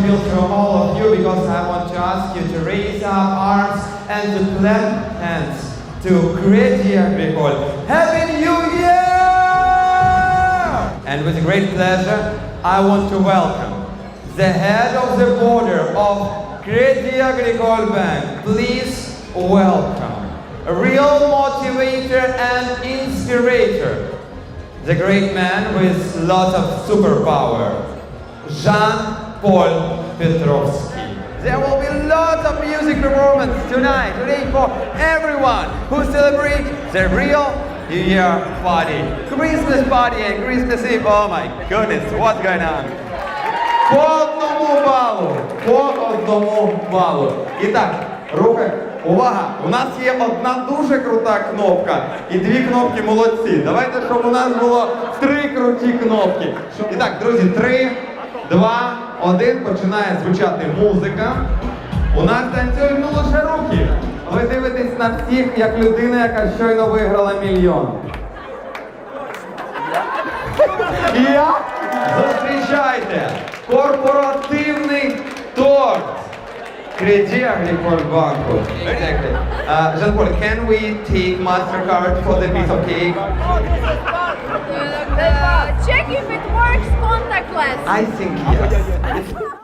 people from all of you because I want to ask you to raise up arms and to clap hands to Crédit Agricole. Happy New Year! And with great pleasure, I want to welcome the head of the border of Crédit Agricole Bank. Please welcome a real motivator and inspirator, the great man with lots of superpower, Jean-Paul Petrovsky. There will be lots of music performance tonight, today for everyone who celebrates the real New Year party, Christmas party and Christmas Eve. Oh my goodness, what's going on? По одному балу. По одному балу. І так, руки. Увага! У нас є одна дуже крута кнопка і дві кнопки молодці. Давайте, щоб у нас було три круті кнопки. І так, друзі, три, два, один. Починає звучати музика. У нас танцюють ну лише руки. Ви дивитесь на всіх як людина, яка щойно виграла мільйон. І як? Зустрічайте! Корпоративний торт! Crédit Agricole Banco. Exactly. Uh, can we take MasterCard for the piece of cake? Uh, check if it works. I think yes.